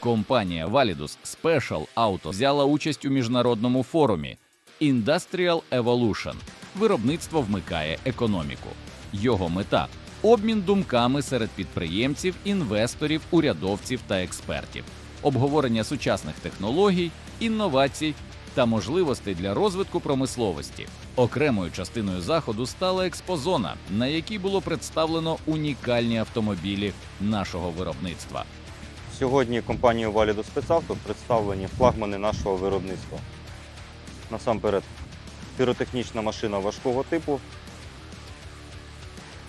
Компанія Validus Special Auto взяла участь у міжнародному форумі Industrial Evolution. Виробництво вмикає економіку. Його мета обмін думками серед підприємців, інвесторів, урядовців та експертів, обговорення сучасних технологій, інновацій та можливостей для розвитку промисловості. Окремою частиною заходу стала експозона, на якій було представлено унікальні автомобілі нашого виробництва. Сьогодні компанією Valido Спецавто представлені флагмани нашого виробництва. Насамперед, піротехнічна машина важкого типу,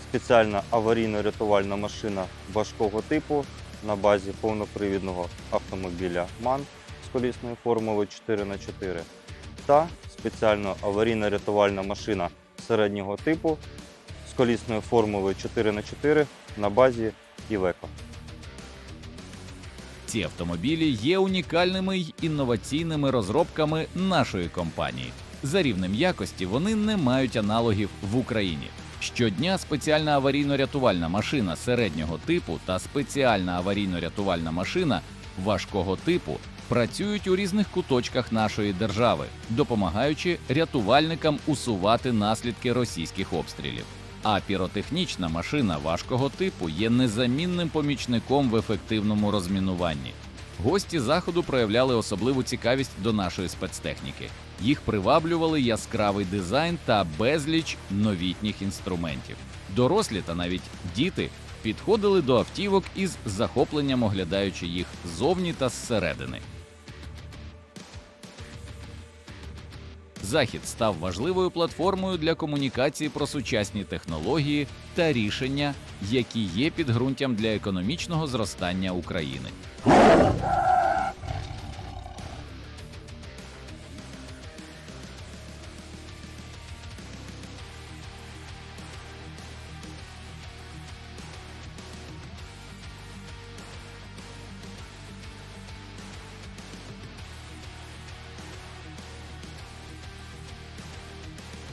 спеціальна аварійно-рятувальна машина важкого типу на базі повнопривідного автомобіля МАН з колісною формулою 4х4 та спеціальна аварійно-рятувальна машина середнього типу з колісною формулою 4х4 на базі Iveco. Ці автомобілі є унікальними й інноваційними розробками нашої компанії. За рівнем якості вони не мають аналогів в Україні. Щодня спеціальна аварійно-рятувальна машина середнього типу та спеціальна аварійно-рятувальна машина важкого типу працюють у різних куточках нашої держави, допомагаючи рятувальникам усувати наслідки російських обстрілів. А піротехнічна машина важкого типу є незамінним помічником в ефективному розмінуванні. Гості заходу проявляли особливу цікавість до нашої спецтехніки. Їх приваблювали яскравий дизайн та безліч новітніх інструментів. Дорослі та навіть діти підходили до автівок із захопленням, оглядаючи їх ззовні та зсередини. Захід став важливою платформою для комунікації про сучасні технології та рішення, які є підґрунтям для економічного зростання України.